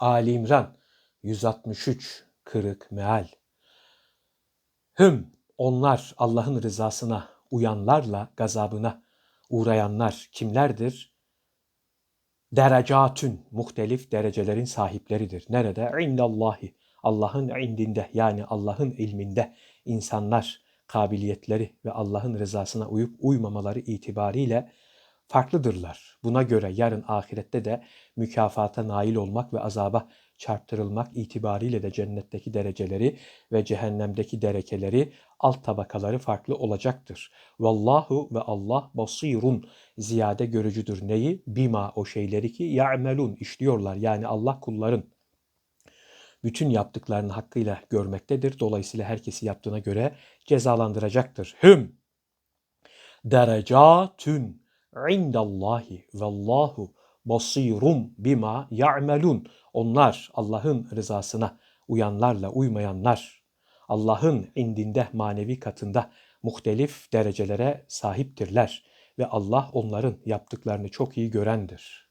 Ali İmran 163 kırık meal. Hüm onlar Allah'ın rızasına uyanlarla gazabına uğrayanlar kimlerdir? Derecatün muhtelif derecelerin sahipleridir. Nerede? İndallahi. Allah'ın indinde yani Allah'ın ilminde insanlar kabiliyetleri ve Allah'ın rızasına uyup uymamaları itibariyle farklıdırlar. Buna göre yarın ahirette de mükafata nail olmak ve azaba çarptırılmak itibariyle de cennetteki dereceleri ve cehennemdeki derekeleri, alt tabakaları farklı olacaktır. Vallahu ve Allah basirun ziyade görücüdür. Neyi? Bima o şeyleri ki ya'melun işliyorlar. Yani Allah kulların bütün yaptıklarını hakkıyla görmektedir. Dolayısıyla herkesi yaptığına göre cezalandıracaktır. Hüm derecatün indallahi vallahu basirum bima ya'melun. Onlar Allah'ın rızasına uyanlarla uymayanlar Allah'ın indinde manevi katında muhtelif derecelere sahiptirler ve Allah onların yaptıklarını çok iyi görendir.